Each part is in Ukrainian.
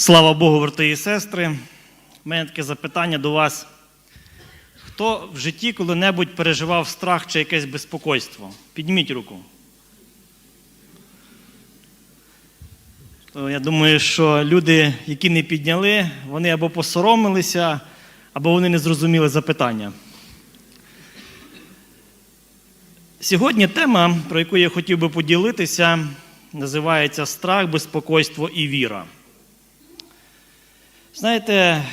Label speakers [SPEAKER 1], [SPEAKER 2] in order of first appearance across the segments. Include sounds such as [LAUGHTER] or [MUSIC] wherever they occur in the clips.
[SPEAKER 1] Слава Богу, брати і сестри. У мене таке запитання до вас. Хто в житті коли-небудь переживав страх чи якесь безпокойство? Підніміть руку. То я думаю, що люди, які не підняли, вони або посоромилися, або вони не зрозуміли запитання. Сьогодні тема, про яку я хотів би поділитися, називається Страх, безпокойство і віра. Знаєте,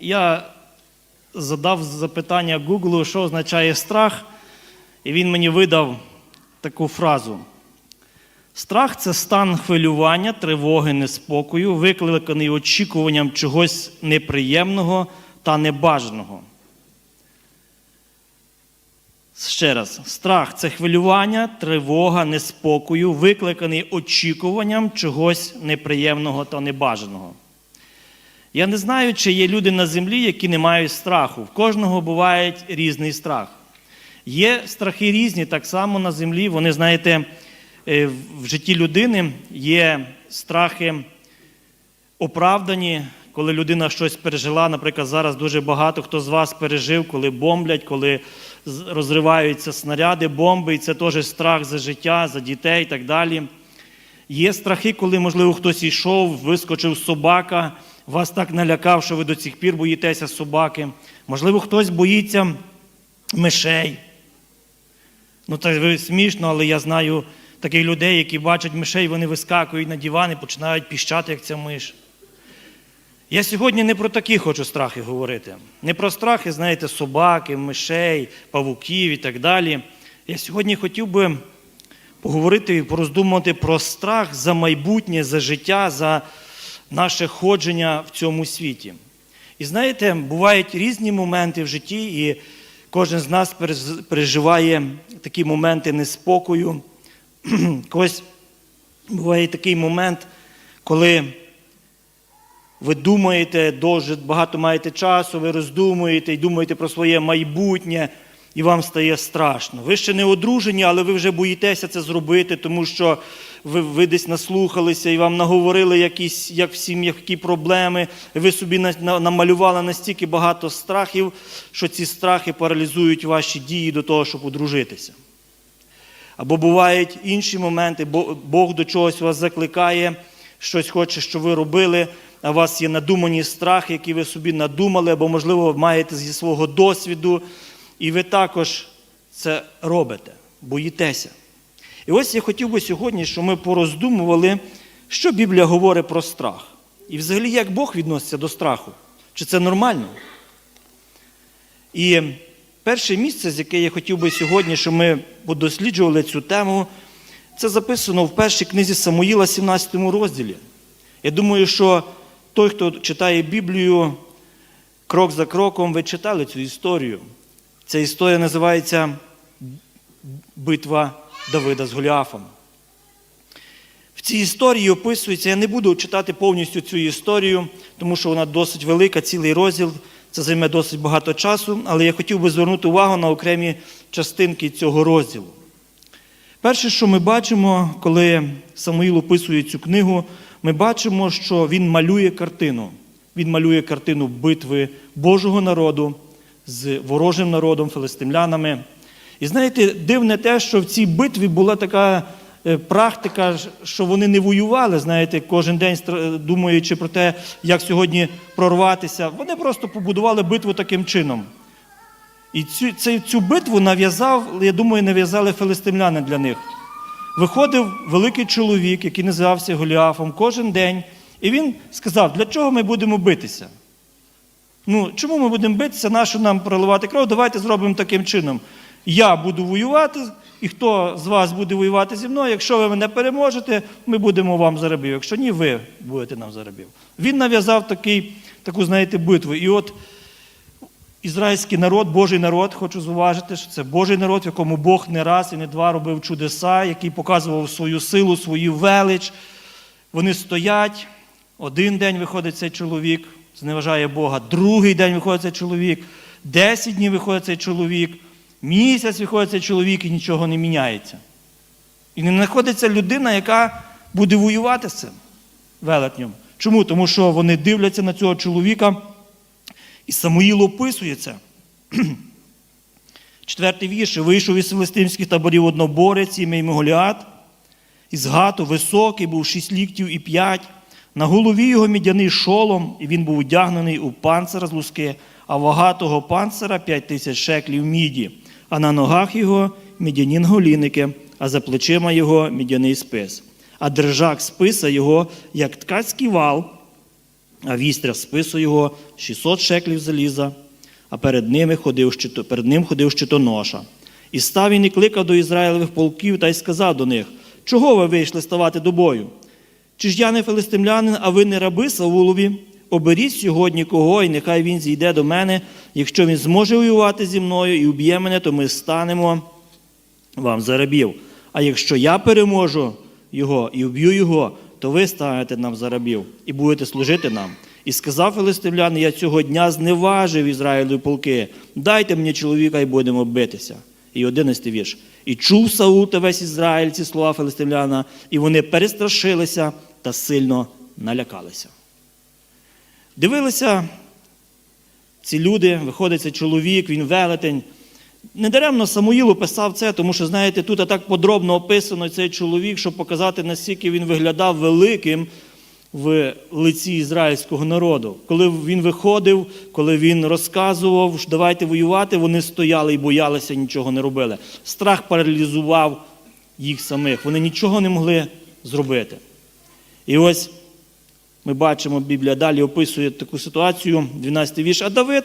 [SPEAKER 1] я задав запитання Google, що означає страх, і він мені видав таку фразу. Страх це стан хвилювання, тривоги, неспокою, викликаний очікуванням чогось неприємного та небажаного. Ще раз, страх це хвилювання, тривога, неспокою, викликаний очікуванням чогось неприємного та небажаного. Я не знаю, чи є люди на землі, які не мають страху. В кожного буває різний страх. Є страхи різні, так само на землі. Вони, знаєте, е, в житті людини є страхи оправдані, коли людина щось пережила. Наприклад, зараз дуже багато хто з вас пережив, коли бомблять, коли розриваються снаряди, бомби, і це теж страх за життя, за дітей і так далі. Є страхи, коли, можливо, хтось йшов, вискочив собака, вас так налякав, що ви до цих пір боїтеся собаки. Можливо, хтось боїться мишей. Ну, так ви смішно, але я знаю таких людей, які бачать мишей, вони вискакують на диван починають піщати, як ця миш. Я сьогодні не про такі хочу страхи говорити. Не про страхи, знаєте, собаки, мишей, павуків і так далі. Я сьогодні хотів би поговорити і пороздумувати про страх за майбутнє, за життя, за наше ходження в цьому світі. І знаєте, бувають різні моменти в житті, і кожен з нас переживає такі моменти неспокою. [CLEARS THROAT] Когось буває такий момент, коли ви думаєте, дуже багато маєте часу, ви роздумуєте і думаєте про своє майбутнє, і вам стає страшно. Ви ще не одружені, але ви вже боїтеся це зробити, тому що ви, ви десь наслухалися і вам наговорили якісь, як в сім'ях, які проблеми. Ви собі на- на- намалювали настільки багато страхів, що ці страхи паралізують ваші дії до того, щоб одружитися. Або бувають інші моменти, бо Бог до чогось вас закликає, щось хоче, що ви робили, а у вас є надумані страхи, які ви собі надумали, або, можливо, маєте зі свого досвіду, і ви також це робите, боїтеся. І ось я хотів би сьогодні, щоб ми пороздумували, що Біблія говорить про страх. І взагалі, як Бог відноситься до страху? Чи це нормально? І перше місце, з яке я хотів би сьогодні, щоб ми подосліджували цю тему, це записано в першій книзі Самуїла, 17 розділі. Я думаю, що той, хто читає Біблію, крок за кроком, ви читали цю історію. Ця історія називається Битва Давида з Голіафом. В цій історії описується, я не буду читати повністю цю історію, тому що вона досить велика, цілий розділ, це займе досить багато часу, але я хотів би звернути увагу на окремі частинки цього розділу. Перше, що ми бачимо, коли Самуїл описує цю книгу, ми бачимо, що він малює картину. Він малює картину битви Божого народу з ворожим народом, филистимлянами. І знаєте, дивне те, що в цій битві була така е, практика, що вони не воювали, знаєте, кожен день думаючи про те, як сьогодні прорватися. Вони просто побудували битву таким чином. І цю, цю, цю битву нав'язав, я думаю, нав'язали филистимляни для них. Виходив великий чоловік, який називався Голіафом, кожен день, і він сказав, для чого ми будемо битися? Ну, чому ми будемо битися, нащо нам проливати кров? Давайте зробимо таким чином. Я буду воювати, і хто з вас буде воювати зі мною, якщо ви мене переможете, ми будемо вам за. Якщо ні, ви будете нам за. Він нав'язав такий, таку, знаєте, битву. І от ізраїльський народ, Божий народ, хочу зважити, що це Божий народ, в якому Бог не раз і не два робив чудеса, який показував свою силу, свою велич. Вони стоять. Один день виходить цей чоловік, зневажає Бога, другий день виходить цей чоловік, десять днів виходить цей чоловік, місяць виходить цей чоловік і нічого не міняється. І не знаходиться людина, яка буде воювати з цим велетнем. Чому? Тому що вони дивляться на цього чоловіка, і Самуїл описує це. [CLEARS THROAT] Четвертий вірш. Вийшов із филистимських таборів одноборець, ім'я Голіат, із Гату високий, був шість ліктів і п'ять. На голові його мідяний шолом, і він був одягнений у панцира з луски, а вага того панцира п'ять тисяч шеклів міді, а на ногах його мідяні голіники, а за плечима його мідяний спис. А держак списа його, як ткацький вал, а вістря спису його 600 шеклів заліза, а перед, ними ходив перед ним ходив щитоноша. І став він і кликав до Ізраїлевих полків та й сказав до них: Чого ви вийшли ставати до бою? Чи ж я не филистимлянин, а ви не раби Саулові? Оберіть сьогодні кого, і нехай він зійде до мене. Якщо він зможе воювати зі мною і уб'є мене, то ми станемо вам за рабів. А якщо я переможу його і вб'ю його, то ви станете нам за рабів і будете служити нам. І сказав филистимлян, я цього дня зневажив Ізраїлю полки. Дайте мені чоловіка і будемо битися. І одинадцятий вірш. І чув Саул та весь Ізраїль ці слова филистимляна, і вони перестрашилися та сильно налякалися. Дивилися ці люди, виходить цей чоловік, він велетень. Недаремно Самуїл описав це, тому що, знаєте, тут так подробно описано цей чоловік, щоб показати, наскільки він виглядав великим в лиці ізраїльського народу. Коли він виходив, коли він розказував, що давайте воювати, вони стояли і боялися, нічого не робили. Страх паралізував їх самих. Вони нічого не могли зробити. І ось ми бачимо, Біблія далі описує таку ситуацію, 12-й вірш. А Давид,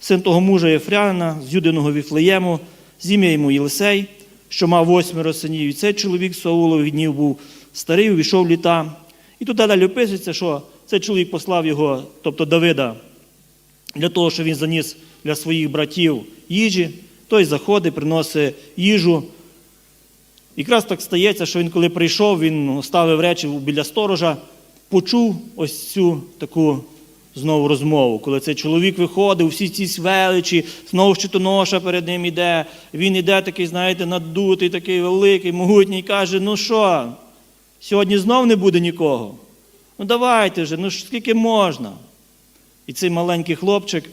[SPEAKER 1] син того мужа Єфряна, з Юдиного Віфлеєму, з ім'я йому Єлисей, що мав восьмеро синів. І цей чоловік Саулових днів був старий, увійшов літа. І тут далі описується, що цей чоловік послав його, тобто Давида, для того, щоб він заніс для своїх братів їжі. Той заходить, приносить їжу. Якраз так стається, що він, коли прийшов, він ставив речі біля сторожа, почув ось цю таку знову розмову, коли цей чоловік виходив, всі ці величі, знову щитоноша перед ним іде. Він іде такий, знаєте, надутий, такий великий, могутній, каже: ну що, сьогодні знов не буде нікого. Ну давайте вже, ну скільки можна. І цей маленький хлопчик,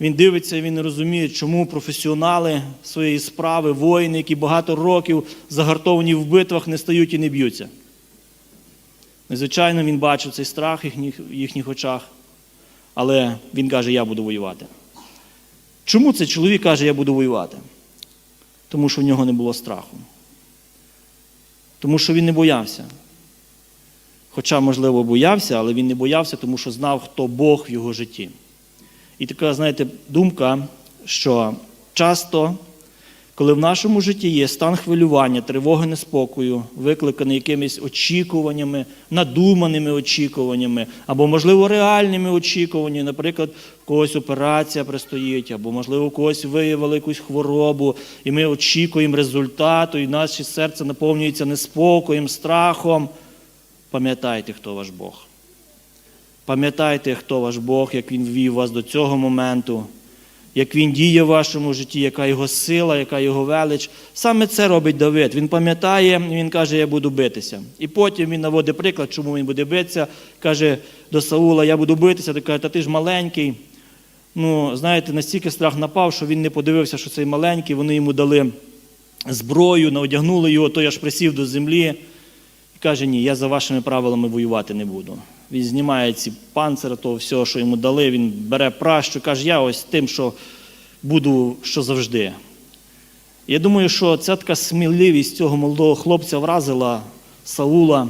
[SPEAKER 1] він дивиться, він не розуміє, чому професіонали своєї справи, воїни, які багато років загартовані в битвах, не стають і не б'ються. Незвичайно, він бачив цей страх в їхніх, їхніх очах, але він каже, я буду воювати. Чому цей чоловік каже, я буду воювати? Тому що в нього не було страху. Тому що він не боявся. Хоча, можливо, боявся, але він не боявся, тому що знав, хто Бог в його житті. І така, знаєте, думка, що часто, коли в нашому житті є стан хвилювання, тривоги, неспокою, викликаний якимись очікуваннями, надуманими очікуваннями, або, можливо, реальними очікуваннями, наприклад, в когось операція пристоїть, або, можливо, у когось виявили якусь хворобу, і ми очікуємо результату, і наше серце наповнюється неспокоєм, страхом. Пам'ятайте, хто ваш Бог. Пам'ятайте, хто ваш Бог, як Він ввів вас до цього моменту, як Він діє в вашому житті, яка його сила, яка його велич. Саме це робить Давид. Він пам'ятає, він каже, я буду битися. І потім він наводить приклад, чому він буде битися. Каже до Саула, я буду битися. Той каже, та ти ж маленький. Ну, знаєте, настільки страх напав, що він не подивився, що цей маленький. Вони йому дали зброю, одягнули його, той аж присів до землі. І каже, ні, я за вашими правилами воювати не буду. Він знімає ці панцири, того всього, що йому дали, він бере пращу, каже, я ось тим, що буду що завжди. Я думаю, що ця така сміливість цього молодого хлопця вразила Саула,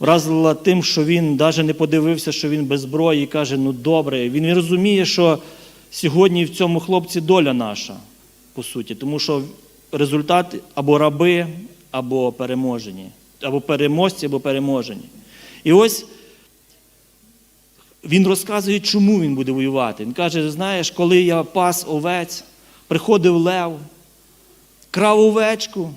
[SPEAKER 1] вразила тим, що він навіть не подивився, що він без зброї, і каже, ну добре. Він розуміє, що сьогодні в цьому хлопці доля наша, по суті, тому що результат або раби, або переможені, або переможці, або переможені. І ось він розказує, чому він буде воювати. Він каже: знаєш, коли я пас овець, приходив лев, крав овечку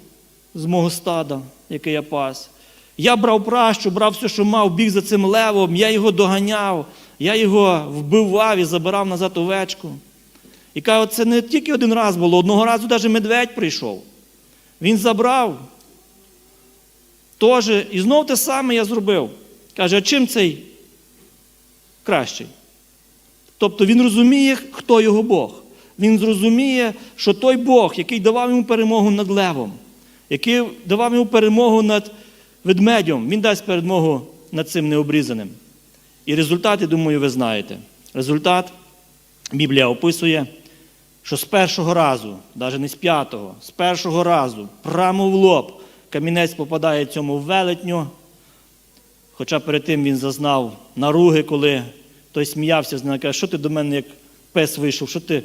[SPEAKER 1] з мого стада, яке я пас. Я брав пращу, брав все, що мав, біг за цим левом, я його доганяв, я його вбивав і забирав назад овечку. І каже, це не тільки один раз було, одного разу навіть медведь прийшов. Він забрав. Тоже, і знов те саме я зробив. Каже, а чим цей кращий? Тобто він розуміє, хто його Бог. Він зрозуміє, що той Бог, який давав йому перемогу над левом, який давав йому перемогу над ведмедем, він дасть перемогу над цим необрізаним. І результат, я думаю, ви знаєте. Результат Біблія описує, що з першого разу, навіть не з п'ятого, з першого разу, прямо в лоб, камінець попадає цьому велетню. Хоча перед тим він зазнав наруги, коли той сміявся з ним, каже, що ти до мене як пес вийшов, що ти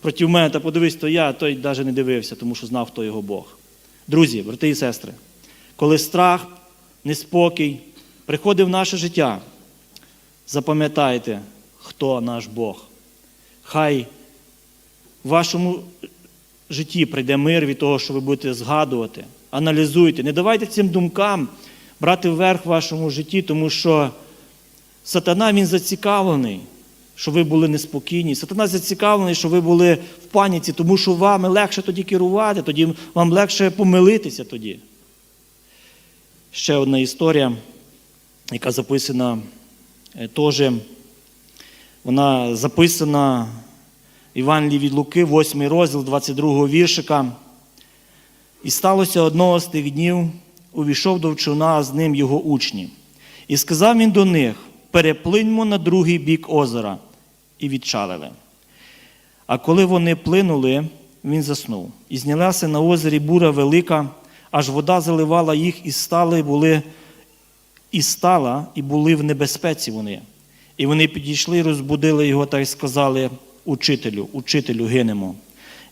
[SPEAKER 1] проти мене, та подивись, то я, той навіть не дивився, тому що знав, хто його Бог. Друзі, брати і сестри, коли страх, неспокій приходить в наше життя, запам'ятайте, хто наш Бог. Хай в вашому житті прийде мир від того, що ви будете згадувати, аналізуйте. Не давайте цим думкам брати вверх в вашому житті, тому що сатана він зацікавлений, що ви були неспокійні. Сатана зацікавлений, що ви були в паніці, тому що вам легше тоді керувати, тоді вам легше помилитися тоді. Ще одна історія, яка записана е, теж, вона записана в Івангелії від Луки, 8 розділ 22 віршика. І сталося одного з тих днів, увійшов до човна, а з ним його учні. І сказав він до них: переплиньмо на другий бік озера, і відчалили. А коли вони плинули, він заснув. І знялася на озері бура велика, аж вода заливала їх, і стали були, і стала, і були в небезпеці вони. І вони підійшли, розбудили його та й сказали: Учителю, учителю, гинемо.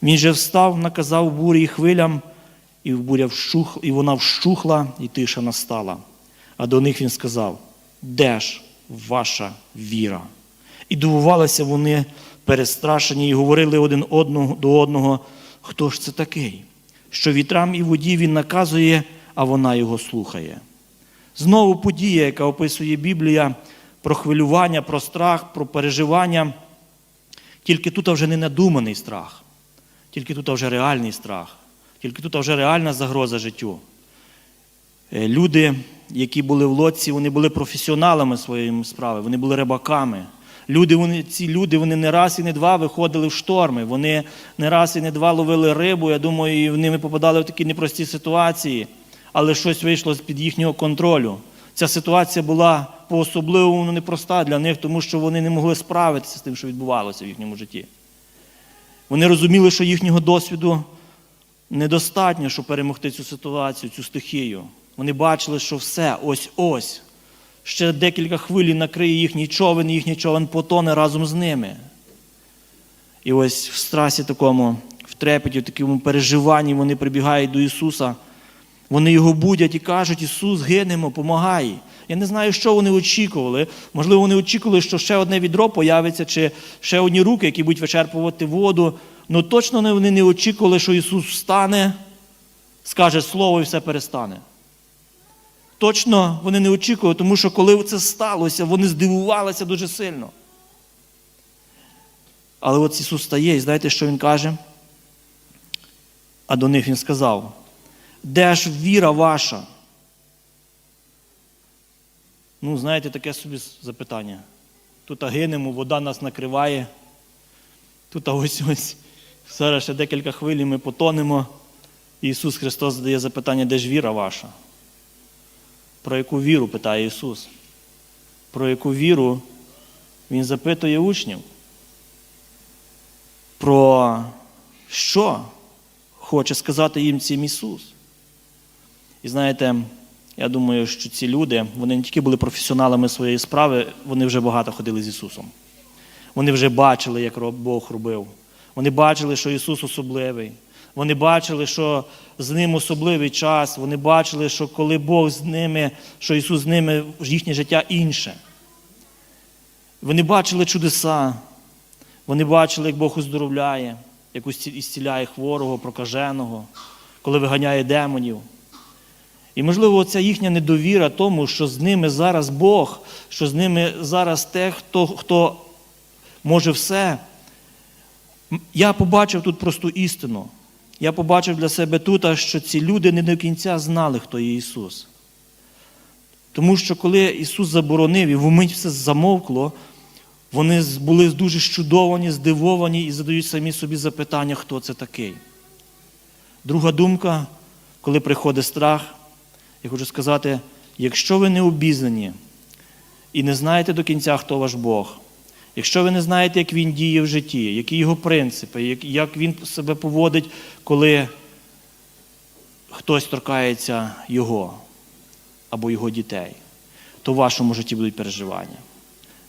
[SPEAKER 1] Він же встав, наказав бурі і хвилям, і, буря вщух, і вона вщухла, і тиша настала. А до них він сказав: Де ж ваша віра? І дивувалися вони перестрашені, і говорили один одного до одного, хто ж це такий, що вітрам і воді він наказує, а вона його слухає. Знову подія, яка описує Біблія про хвилювання, про страх, про переживання. Тільки тут вже не надуманий страх, тільки тут вже реальний страх, тільки тут вже реальна загроза життю. Е, Люди, які були в лодці, вони були професіоналами своєї справи, вони були рибаками. Люди, вони, ці люди вони не раз і не два виходили в шторми, вони не раз і не два ловили рибу. Я думаю, і вони попадали в такі непрості ситуації, але щось вийшло з-під їхнього контролю. Ця ситуація була по-особливому непроста для них, тому що вони не могли справитися з тим, що відбувалося в їхньому житті. Вони розуміли, що їхнього досвіду недостатньо, щоб перемогти цю ситуацію, цю стихію. Вони бачили, що все, ось-ось. Ще декілька хвиль накриє їхній човен, їхній човен потоне разом з ними. І ось в страсі такому, в трепеті, в такому переживанні вони прибігають до Ісуса. Вони його будять і кажуть, Ісус, гинемо, помагай. Я не знаю, що вони очікували. Можливо, вони очікували, що ще одне відро появиться, чи ще одні руки, які будуть вичерпувати воду. Ну точно вони не очікували, що Ісус встане, скаже Слово і все перестане. Точно вони не очікували, тому що коли це сталося, вони здивувалися дуже сильно. Але от Ісус стає, і знаєте, що Він каже? А до них Він сказав: де ж віра ваша? Ну, знаєте, таке собі запитання. Тут гинемо, вода нас накриває. Тут ось ось. Зараз ще декілька хвиль і ми потонемо. І Ісус Христос задає запитання, де ж віра ваша? Про яку віру питає Ісус? Про яку віру Він запитує учнів? Про що хоче сказати їм цим Ісус? І знаєте, я думаю, що ці люди, вони не тільки були професіоналами своєї справи, вони вже багато ходили з Ісусом. Вони вже бачили, як Бог робив. Вони бачили, що Ісус особливий. Вони бачили, що з ним особливий час. Вони бачили, що коли Бог з ними, що Ісус з ними, їхнє життя інше. Вони бачили чудеса. Вони бачили, як Бог оздоровляє, як ісціляє хворого, прокаженого, коли виганяє демонів. І, можливо, ця їхня недовіра тому, що з ними зараз Бог, що з ними зараз те, хто, хто може все. Я побачив тут просту істину. Я побачив для себе тут, що ці люди не до кінця знали, хто є Ісус. Тому що коли Ісус заборонив і вмить все замовкло, вони були дуже щудовані, здивовані і задають самі собі запитання, хто це такий. Друга думка, коли приходить страх, я хочу сказати, якщо ви не обізнані і не знаєте до кінця, хто ваш Бог, якщо ви не знаєте, як Він діє в житті, які його принципи, як- Він себе поводить, коли хтось торкається Його або Його дітей, то в вашому житті будуть переживання.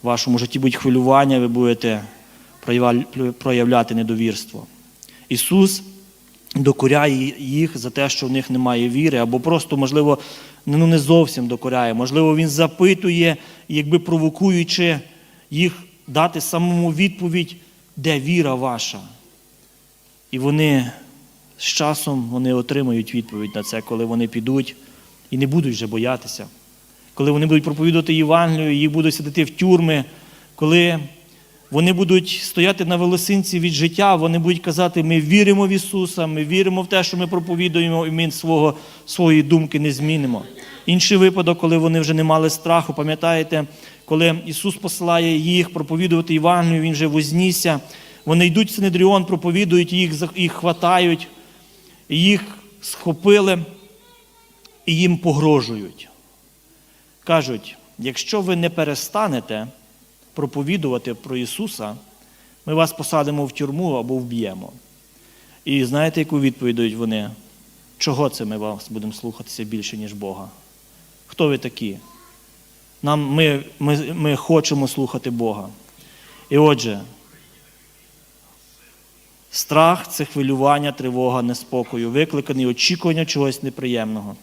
[SPEAKER 1] В вашому житті будуть хвилювання, ви будете проявляти недовірство. Ісус докоряє їх за те, що в них немає віри, або просто, можливо, ну не зовсім докоряє. Можливо, Він запитує, якби провокуючи їх дати самому відповідь, де віра ваша. І вони з часом вони отримають відповідь на це, коли вони підуть і не будуть вже боятися. Коли вони будуть проповідувати Євангелію, їх будуть сидіти в тюрми, коли вони будуть стояти на волосинці від життя, вони будуть казати, ми віримо в Ісуса, ми віримо в те, що ми проповідуємо, і ми свого, свої думки не змінимо. Інший випадок, коли вони вже не мали страху, пам'ятаєте, коли Ісус посилає їх проповідувати Євангелію, Він вже вознісся, вони йдуть в Синедріон, проповідують, їх, їх хватають, їх схопили і їм погрожують. Кажуть, якщо ви не перестанете проповідувати про Ісуса, ми вас посадимо в тюрму або вб'ємо. І знаєте, яку відповідь дають вони? Чого це ми вас будемо слухатися більше, ніж Бога? Хто ви такі? Нам, ми, ми, ми хочемо слухати Бога. І отже, страх це хвилювання, тривога, неспокою, викликаний очікування чогось неприємного.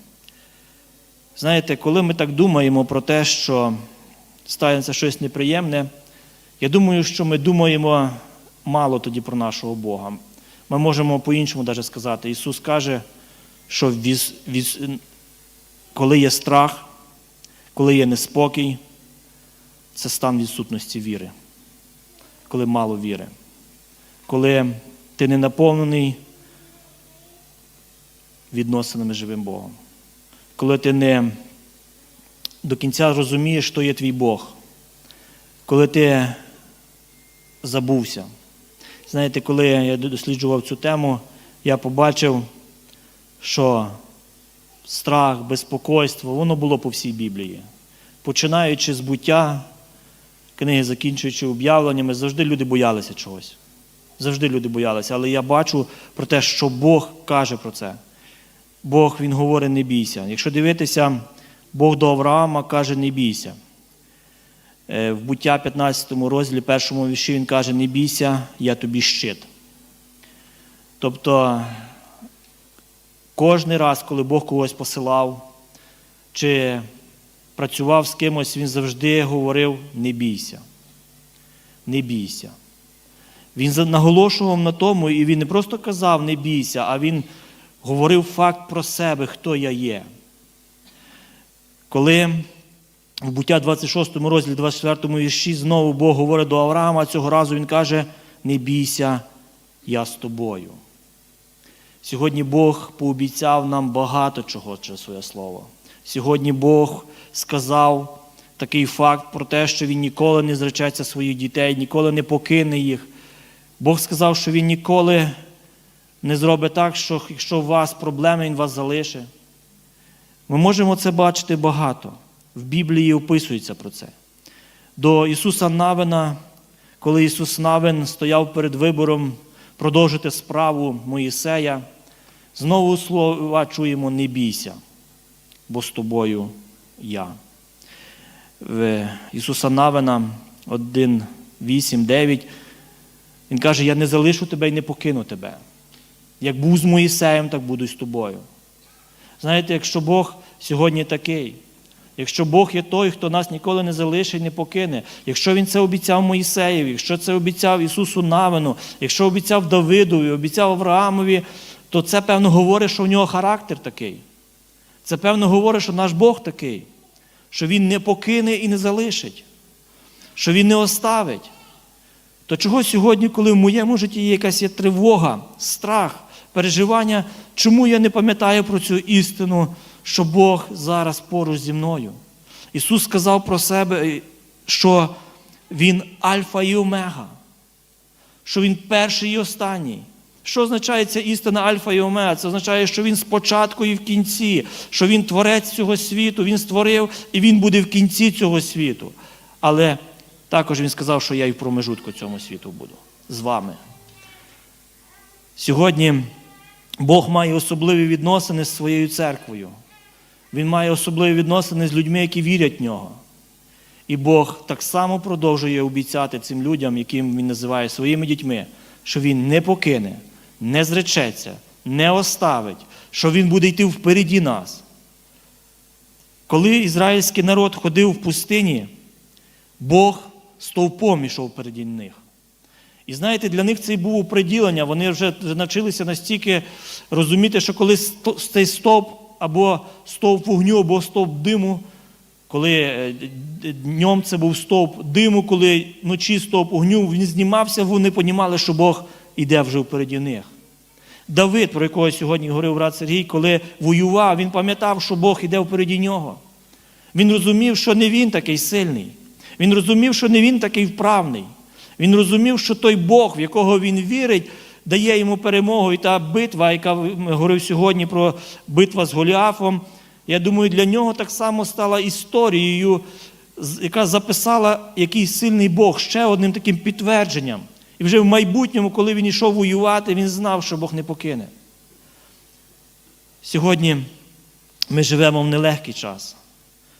[SPEAKER 1] Знаєте, коли ми так думаємо про те, що станеться щось неприємне, я думаю, що ми думаємо мало тоді про нашого Бога. Ми можемо по-іншому навіть сказати. Ісус каже, що віз- віз- коли є страх, коли є неспокій, це стан відсутності віри, коли мало віри, коли ти не наповнений відносинами живим Богом. Коли ти не до кінця розумієш, хто є твій Бог, коли ти забувся. Знаєте, коли я досліджував цю тему, я побачив, що страх, безпокойство, воно було по всій Біблії. Починаючи з буття, книги, закінчуючи об'явленнями, завжди люди боялися чогось. Завжди люди боялися. Але я бачу про те, що Бог каже про це. Бог Він говорить, не бійся. Якщо дивитися, Бог до Авраама каже, не бійся. Е, В буття 15 розділі, першому вірші він каже, не бійся, я тобі щит. Тобто, кожен раз, коли Бог когось посилав, чи працював з кимось, він завжди говорив, не бійся. Не бійся. Він наголошував на тому, і він не просто казав, не бійся, а він говорив факт про себе, хто я є. Коли в буття 26 розділі, 24 вірші, знову Бог говорить до Авраама, цього разу він каже: не бійся, я з тобою. Сьогодні Бог пообіцяв нам багато чого через своє слово. Сьогодні Бог сказав такий факт про те, що Він ніколи не зречеться своїх дітей, ніколи не покине їх. Бог сказав, що Він ніколи не зробить так, що якщо у вас проблеми, Він вас залишить. Ми можемо це бачити багато. В Біблії описується про це. До Ісуса Навина, коли Ісус Навин стояв перед вибором продовжити справу Моїсея, знову слова чуємо не бійся, бо з тобою я. В Ісуса Навина 1, 8, 9, Він каже, я не залишу тебе і не покину тебе. Як був з Моїсеєм, так буду з тобою. Знаєте, якщо Бог сьогодні такий, якщо Бог є той, хто нас ніколи не залишить не покине, якщо Він це обіцяв Моїсеєві, якщо це обіцяв Ісусу Навину, якщо обіцяв Давидові, обіцяв Авраамові, то це, певно, говорить, що в нього характер такий. Це, певно, говорить, що наш Бог такий, що Він не покине і не залишить, що Він не оставить. То чого сьогодні, коли в моєму житті є якась є тривога, страх, переживання, чому я не пам'ятаю про цю істину, що Бог зараз поруч зі мною? Ісус сказав про себе, що Він Альфа і Омега, що Він перший і останній. Що означає ця істина Альфа і Омега? Це означає, що Він спочатку і в кінці, що Він творець цього світу, Він створив і Він буде в кінці цього світу. Але також Він сказав, що я і в промежутку цьому світу буду з вами. Сьогодні Бог має особливі відносини з своєю церквою. Він має особливі відносини з людьми, які вірять в нього. І Бог так само продовжує обіцяти цим людям, яким Він називає своїми дітьми, що Він не покине, не зречеться, не оставить, що Він буде йти впереді нас. Коли ізраїльський народ ходив в пустині, Бог стовпом ішов переді них. І знаєте, для них це і було приділення. Вони вже навчилися настільки розуміти, що коли цей стовп або стовп вогню, або стовп диму, коли е, днем це був стовп диму, коли вночі стовп огню, він знімався, вони понімали, що Бог іде вже впереді них. Давид, про якого сьогодні говорив брат Сергій, коли воював, він пам'ятав, що Бог іде впереді нього. Він розумів, що не він такий сильний. Він розумів, що не він такий вправний. Він розумів, що той Бог, в якого він вірить, дає йому перемогу. І та битва, яка говорив сьогодні про битва з Голіафом, я думаю, для нього так само стала історією, яка записала який сильний Бог ще одним таким підтвердженням. І вже в майбутньому, коли він йшов воювати, він знав, що Бог не покине. Сьогодні ми живемо в нелегкий час.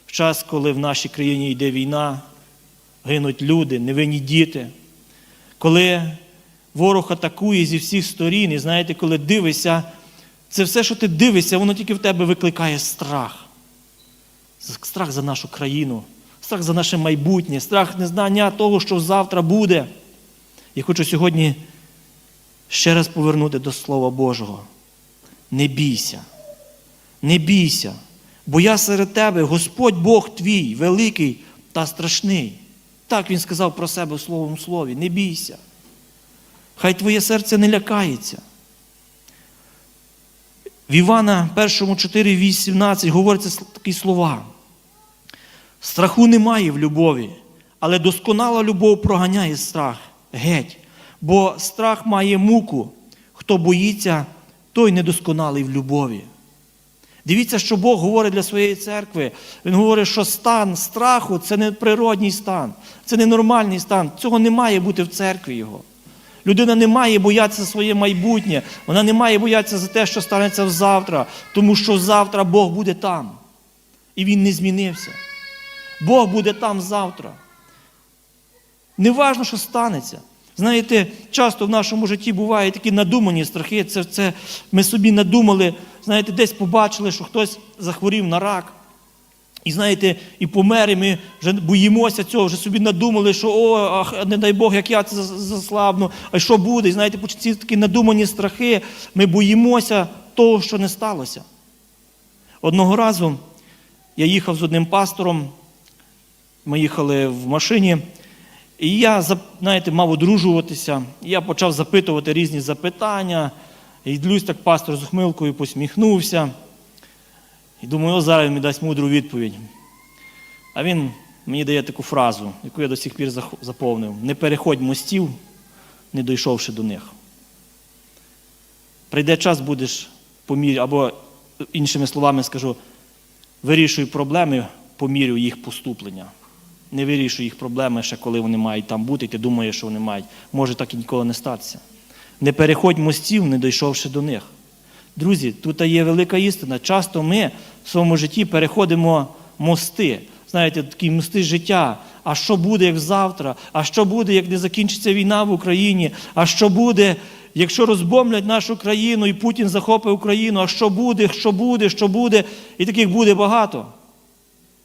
[SPEAKER 1] В час, коли в нашій країні йде війна, гинуть люди, невинні діти. Коли ворог атакує зі всіх сторін, і знаєте, коли дивишся, це все, що ти дивишся, воно тільки в тебе викликає страх. Страх за нашу країну, страх за наше майбутнє, страх незнання того, що завтра буде. Я хочу сьогодні ще раз повернути до Слова Божого. Не бійся, не бійся, бо я серед тебе, Господь Бог твій, великий та страшний. Так він сказав про себе в словом слові. Не бійся. Хай твоє серце не лякається. В Івана 1, 4, 18 говориться такі слова. Страху немає в любові, але досконала любов проганяє страх геть, бо страх має муку. Хто боїться, той недосконалий в любові. Дивіться, що Бог говорить для своєї церкви. Він говорить, що стан страху це не природній стан, це не нормальний стан. Цього не має бути в церкві його. Людина не має боятися своє майбутнє, вона не має боятися за те, що станеться завтра, тому що завтра Бог буде там. І Він не змінився. Бог буде там завтра. Неважно, що станеться. Знаєте, часто в нашому житті бувають такі надумані страхи. Це, це ми собі надумали, знаєте, десь побачили, що хтось захворів на рак. І знаєте, і помер, і ми вже боїмося цього, вже собі надумали, що о, ах, не дай Бог, як я це заслабну, а що буде? І знаєте, ці такі надумані страхи, ми боїмося того, що не сталося. Одного разу я їхав з одним пастором, ми їхали в машині, і я, знаєте, мав одружуватися. Я почав запитувати різні запитання. І йдусь так пастор з ухмилкою посміхнувся. І думаю, о, зараз він мені дасть мудру відповідь. А він мені дає таку фразу, яку я до сих пір заповнив: не переходь мостів, не дійшовши до них. Прийде час, будеш по мірі, або іншими словами скажу, вирішуй проблеми по мірі їх поступлення. Не вирішуй їх проблеми ще коли вони мають там бути, і ти думаєш, що вони мають. Може так і ніколи не статися. Не переходь мостів, не дійшовши до них. Друзі, тут є велика істина. Часто ми в своєму житті переходимо мости. Знаєте, такі мости життя. А що буде, як завтра? А що буде, як не закінчиться війна в Україні? А що буде, якщо розбомблять нашу країну і Путін захопить Україну? А що буде, що буде, що буде? І таких буде багато.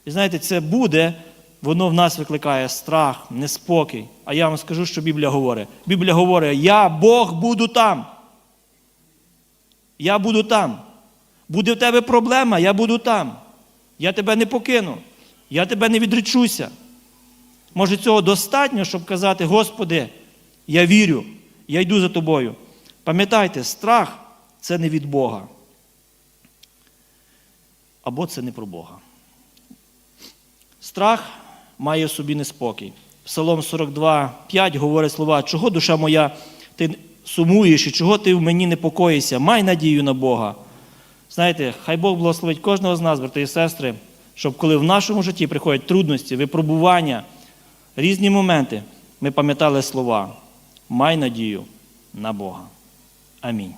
[SPEAKER 1] І знаєте, це буде, воно в нас викликає страх, неспокій. А я вам скажу, що Біблія говорить. Біблія говорить, я Бог буду там. Я буду там. Буде в тебе проблема, я буду там. Я тебе не покину. Я тебе не відречуся. Може, цього достатньо, щоб казати, Господи, я вірю, я йду за тобою. Пам'ятайте, страх це не від Бога. Або це не про Бога. Страх має в собі неспокій. Псалом 42, 5 говорить слова, чого душа моя, ти сумуєш і чого ти в мені непокоїшся, май надію на Бога. Знаєте, хай Бог благословить кожного з нас, брати і сестри, щоб коли в нашому житті приходять трудності, випробування, різні моменти, ми пам'ятали слова. Май надію на Бога. Амінь.